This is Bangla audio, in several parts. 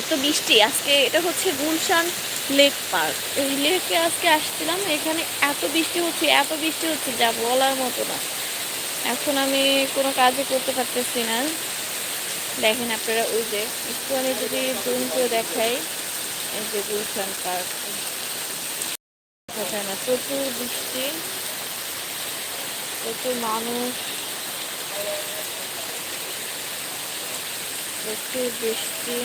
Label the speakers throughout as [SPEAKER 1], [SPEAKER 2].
[SPEAKER 1] এত বৃষ্টি, আজকে এটা হচ্ছে গুলশান লেক পার্ক। এই লেকে আজকে আসছিলাম, এখানে এত বৃষ্টি হচ্ছে, এত বৃষ্টি হচ্ছে, যা বলার মতো না। এখন আমি কোনো কাজই করতে পারতেছি না। দেখেন আপনারা ওই যে, একটু আমি যদি জুম করে দেখাই, এই যে গুলশান পার্ক। দেখা না প্রচুর বৃষ্টি, প্রচুর মানুষ, প্রচুর বৃষ্টি।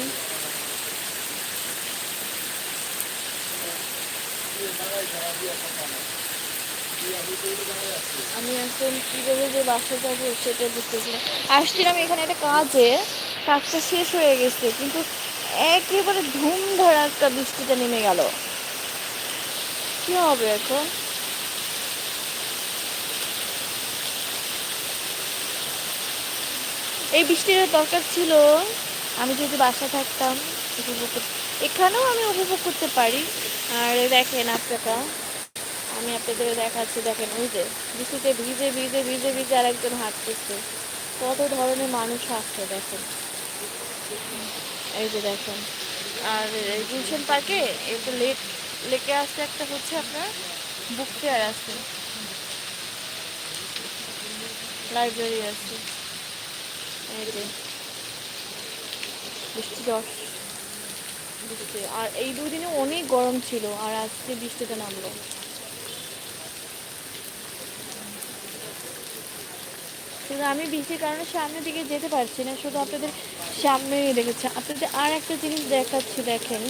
[SPEAKER 1] আমি এখন কীভাবে যে বাসা যাব সেটা বুঝতেছি না। আসছিলাম এখানে একটা কাজে, কাজটা শেষ হয়ে গেছে, কিন্তু একেবারে ধুমধারা একটা বৃষ্টিটা নেমে গেল। কি হবে এখন? এই বৃষ্টির দরকার ছিল, আমি যদি বাসায় থাকতাম এখানেও আমি উপভোগ করতে পারি। আর দেখেন আপনারা, আমি আপনাদের দেখাচ্ছি, দেখেন ওই যে বৃষ্টিতে ভিজে ভিজে ভিজে ভিজে আরেকজন হাঁটতেছে। কত ধরনের মানুষ আসছে দেখেন। এই যে দেখেন, আর গুলশান পার্কে একটা লেক, লেকে আসছে একটা হচ্ছে আপনার বুক ফেয়ার আছে। লাইব্রেরি আছে। এই যে বৃষ্টি দশ বৃষ্টি আর এই দুদিনে অনেক গরম ছিল, আর আজকে বৃষ্টিটা নামলো। শুধু আমি বৃষ্টির কারণে সামনের দিকে যেতে পারছি না, শুধু আপনাদের সামনেই দেখেছি। আপনাদের আর একটা জিনিস দেখাচ্ছি, দেখেন।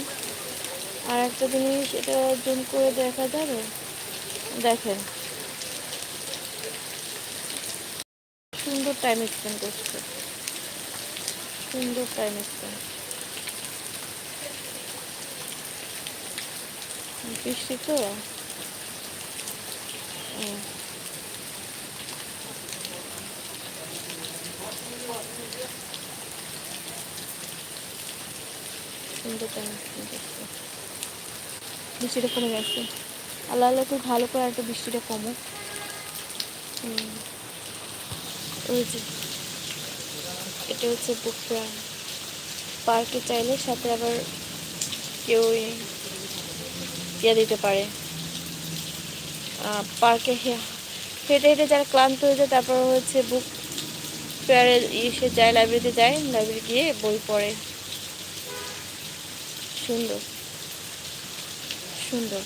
[SPEAKER 1] আর একটা জিনিস, এটা জুম করে দেখা যাবে? দেখেন। সুন্দর টাইম স্পেন্ড করছে। সুন্দর টাইম স্পেন্ড বৃষ্টি তো? বৃষ্টিটা কমে গেছে। আল্লাহ আল্লাহ খুব ভালো করে একটা বৃষ্টিটা কমুক। এটা হচ্ছে বুক ফেয়ার পার্কে চাইলে সাথে আবার কেউ ইয়ে দিতে পারে। পার্কে হেঁটে হেঁটে যারা ক্লান্ত হয়ে যায়, তারপর হচ্ছে বুক ফেয়ারে এসে যায় লাইব্রেরিতে যায় লাইব্রেরি গিয়ে বই পড়ে। সুন্দর। সুন্দর।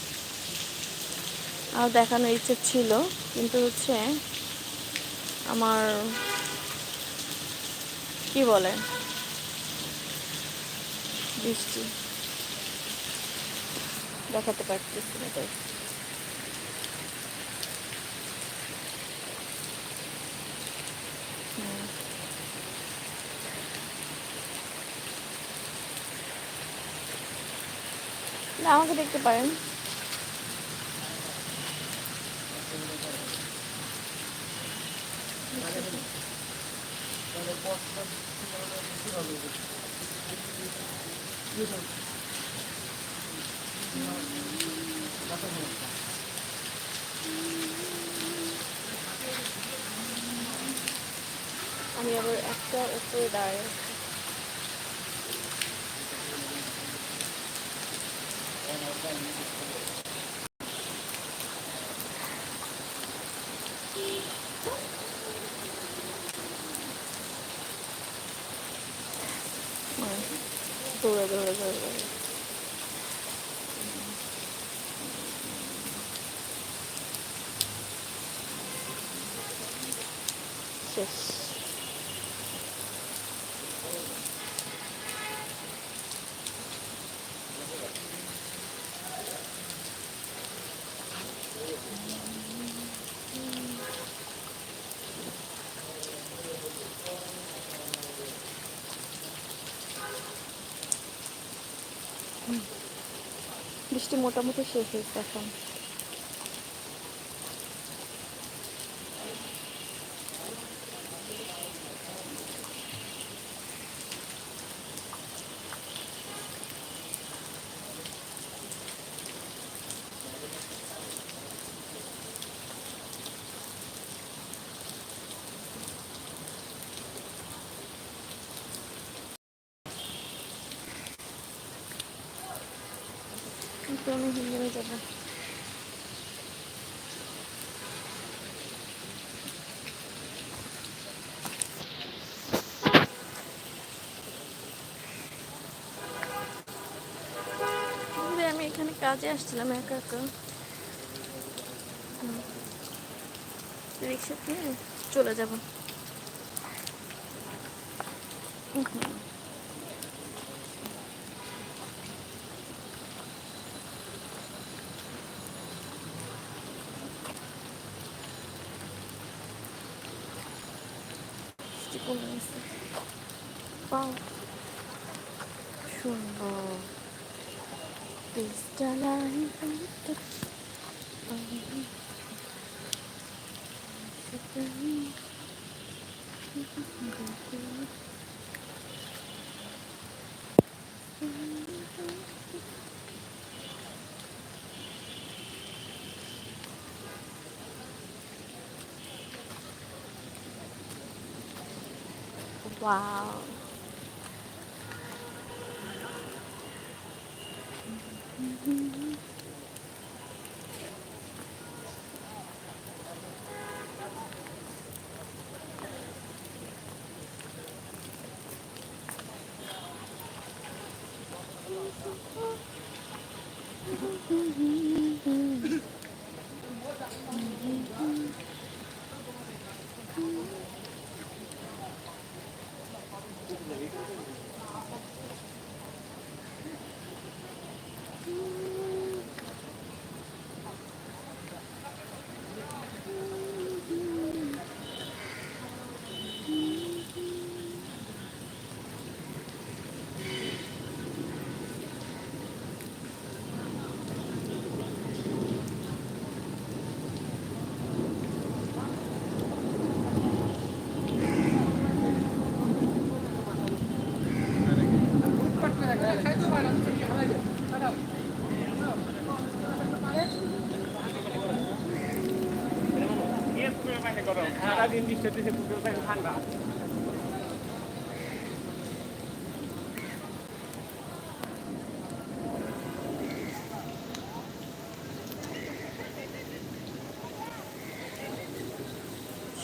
[SPEAKER 1] আর দেখানোর ইচ্ছে ছিল, কিন্তু হচ্ছে আমার কি বলে? বৃষ্টি। দেখাতে পারতেছি না তাই। আমাকে দেখতে পারেন। আমি আবার একটা উপরে দাঁড়ায় আছি। হুম, দৌড়ে দৌড়ে দৌড়ে দৌড়ে শেষ বৃষ্টি মোটামুটি শেষ হয়েছে এখন আমি হিন্দুরে যাব। আমি এখানে কাজে আসছিলাম একা একা। রিক্সা নিয়ে চলে যাব। কমে গেছে পাও সুন্দর তেজটা
[SPEAKER 2] 哇。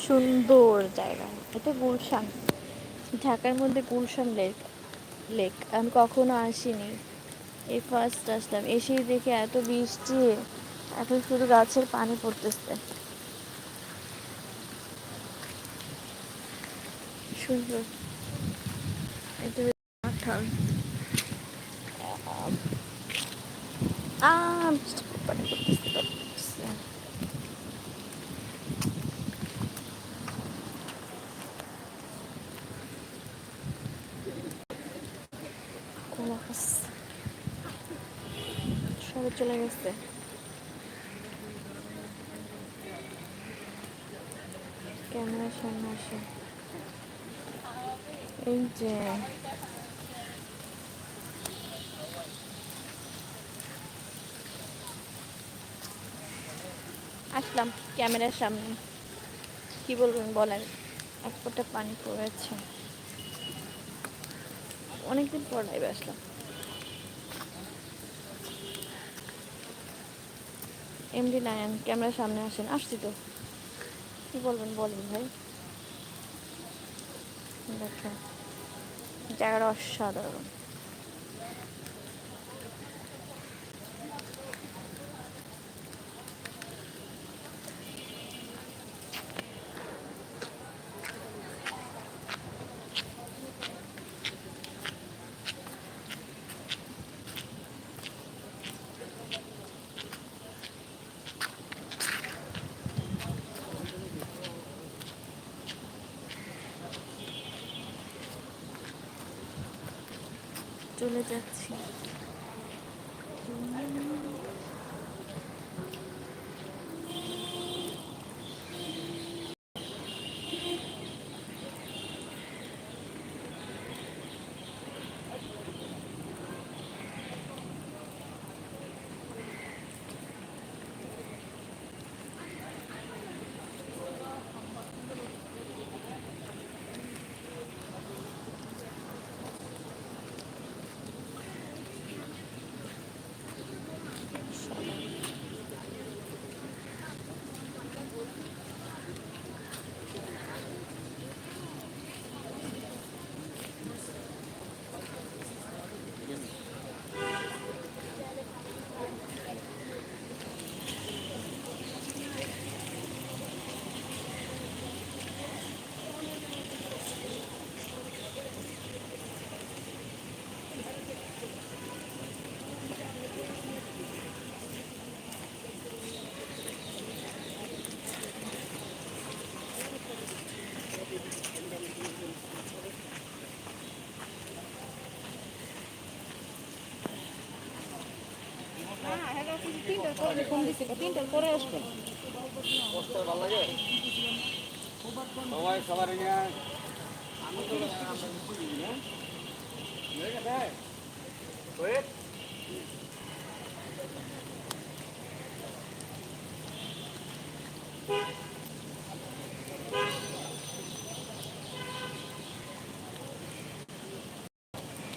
[SPEAKER 1] সুন্দর জায়গা। এটা গুলশান। ঢাকার মধ্যে গুলশান লেক লেক। আমি কখনো আসিনি। এই ফার্স্ট আসলাম। এসেই দেখে এত বৃষ্টি, এখন শুধু গাছের পানি পড়তেছে। সুন্দর। এটা মাঠান আম সবাই চলে গেছে। ক্যামেরার সামনে আসে। এই যে। আসলাম ক্যামেরার সামনে। কি বলবেন বলেন? এক ফোঁটা পানি পড়েছে। অনেকদিন পর লাইভে আসলাম। এমডি নায়ন ক্যামেরার সামনে আসেন। আসছি তো। কি বলবেন, বলেন ভাই? দেখেন। জায়গাটা অসাধারণ। চলে যাচ্ছি।
[SPEAKER 2] সবাই সবার আমি তো Thank you.